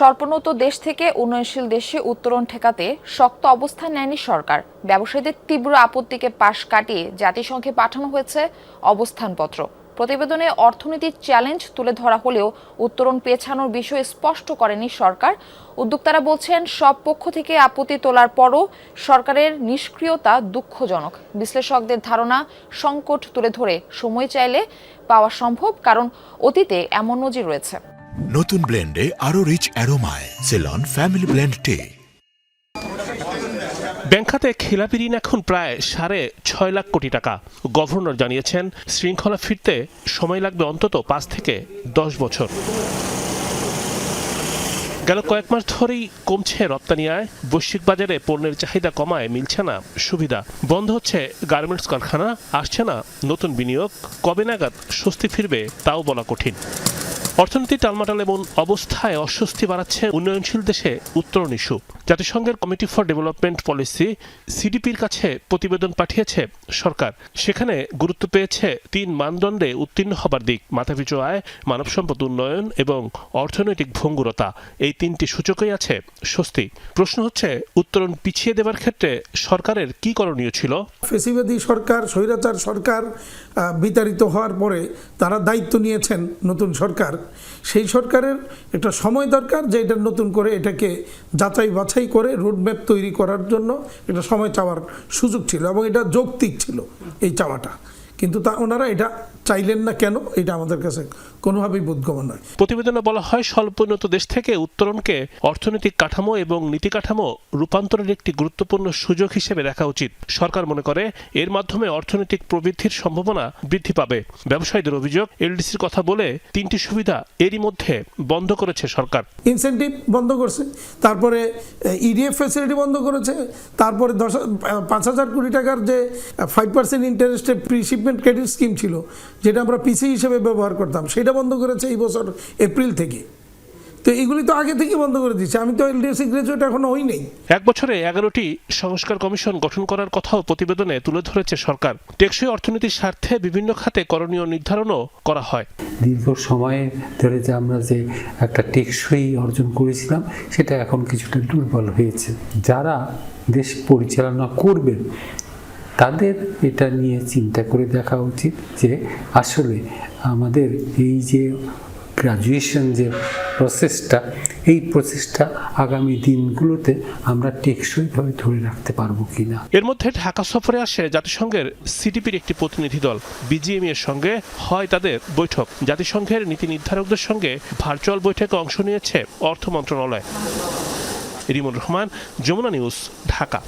স্বল্পোন্নত দেশ থেকে উন্নয়নশীল দেশে উত্তরণ ঠেকাতে শক্ত অবস্থান নেয়নি সরকার। ব্যবসায়ীদের তীব্র আপত্তিকে পাশ কাটিয়ে জাতিসংঘে পাঠানো হয়েছে অবস্থানপত্র। প্রতিবেদনে অর্থনীতির চ্যালেঞ্জ তুলে ধরা হলেও উত্তরণ পেছানোর বিষয়ে স্পষ্ট করেনি সরকার। উদ্যোক্তারা বলছেন, সব পক্ষ থেকে আপত্তি তোলার পরও সরকারের নিষ্ক্রিয়তা দুঃখজনক। বিশ্লেষকদের ধারণা, সংকট তুলে ধরে সময় চাইলে পাওয়া সম্ভব, কারণ অতীতে এমন নজির রয়েছে। নতুন ব্লেন্ডে আরও rich অ্যারোমায় Ceylon family blend tea bank খাতে খেলাপি ঋণ এখন প্রায় সাড়ে ছয় লাখ কোটি টাকা। গভর্নর জানিয়েছেন, শৃঙ্খলা ফিরতে সময় লাগবে অন্তত পাঁচ থেকে দশ বছর। গেল কয়েক মাস ধরেই কমছে রপ্তানি আয়। বৈশ্বিক বাজারে পণ্যের চাহিদা কমায়, মিলছে না সুবিধা। বন্ধ হচ্ছে গার্মেন্টস কারখানা, আসছে না নতুন বিনিয়োগ। কবে নাগাদ স্বস্তি ফিরবে তাও বলা কঠিন। অর্থনীতি টালমাটাল এবং অবস্থায় অস্বস্তি বাড়াচ্ছে উন্নয়নশীল দেশে উত্তরণ ইস্যু জাতিসংঘের কমিটি ফর ডেভেলপমেন্ট পলিসি, সিডিপির কাছে প্রতিবেদন পাঠিয়েছে সরকার। সেখানে গুরুত্ব পেয়েছে তিন মানদণ্ডে উত্তীর্ণ হবার দিক, মাথাপিছু আয়, মানব সম্পদ উন্নয়ন এবং অর্থনৈতিক ভঙ্গুরতা। এই তিনটি সূচকই আছে স্বস্তি। প্রশ্ন হচ্ছে, উত্তরণ পিছিয়ে দেবার ক্ষেত্রে সরকারের কি করণীয় ছিল? ফেসিবাদী সরকার, স্বৈরাচার সরকার বিতাড়িত হওয়ার পরে তারা দায়িত্ব নিয়েছেন নতুন সরকার। সেই সরকারের একটা সময় দরকার যে এটা নতুন করে এটাকে যাচাই বাছাই করে রোডম্যাপ তৈরি করার জন্য এটা সময় চাওয়ার সুযোগ ছিল এবং এটা যৌক্তিক ছিল এই চাওয়াটা। কিন্তু তা ওনারা এটা চাইলেন না কেন এটা আমাদের কাছে কোনোভাবেই বোধগম্য নয়। প্রতিবেদনে বলা হয় স্বল্পোন্নত দেশ থেকে উত্তরণকে অর্থনৈতিক কাঠামো এবং নীতি কাঠামো রূপান্তরের একটি গুরুত্বপূর্ণ সুযোগ হিসেবে দেখা উচিত। সরকার মনে করে এর মাধ্যমে অর্থনৈতিক প্রবৃদ্ধির সম্ভাবনা বৃদ্ধি পাবে। ব্যবসায়ীদের অভিযোগ এলডিসির কথা বলে তিনটি সুবিধা এরই মধ্যে বন্ধ করেছে সরকার। ইনসেন্টিভ বন্ধ করছে তারপরে ইডিএফ ফ্যাসিলিটি বন্ধ করেছে তারপরে দশ পাঁচ হাজার কোটি টাকার যে ফাইভ পার্সেন্ট ইন্টারেস্টে প্রি শিপমেন্ট ক্রেডিট স্কিম ছিল যেটা আমরা পিসি হিসেবে ব্যবহার করতাম সেটা বন্ধ করেছে এই বছর এপ্রিল থেকে। তো এগুলি তো আগে থেকে বন্ধ করে দিচ্ছে আমি তো এলডিএসি গ্রাজুয়েট এখনও হই নাই। এক বছরে এগারোটি সংস্কার কমিশন গঠন করার কথাও প্রতিবেদনে তুলে ধরেছে সরকার। টেকসই অর্থনীতির স্বার্থে বিভিন্ন খাতে করণীয় নির্ধারণও করা হয়। দীর্ঘ সময় ধরে যে আমরা যে একটা টেকসই অর্জন করেছিলাম সেটা এখন কিছুটা দুর্বল হয়েছে। যারা দেশ পরিচালনা করবেন তাদের এটা নিয়ে চিন্তা করে দেখা উচিত যে আসলে আমাদের এই যে গ্রাজুয়েশন যে প্রসেসটা এই প্রসেসটা আগামী দিনগুলোতে আমরা টেকসইভাবে ধরে রাখতে পারব কি না এর মধ্যে ঢাকা সফরে আসে জাতিসংঘের সিটিপির একটি প্রতিনিধি দল। বিজিএমই এর সঙ্গে হয় তাদের বৈঠক। জাতিসংঘের নীতি নির্ধারকদের সঙ্গে ভার্চুয়াল বৈঠকে অংশ নিয়েছে অর্থ মন্ত্রণালয়। রিমন রহমান, যমুনা নিউজ, ঢাকা।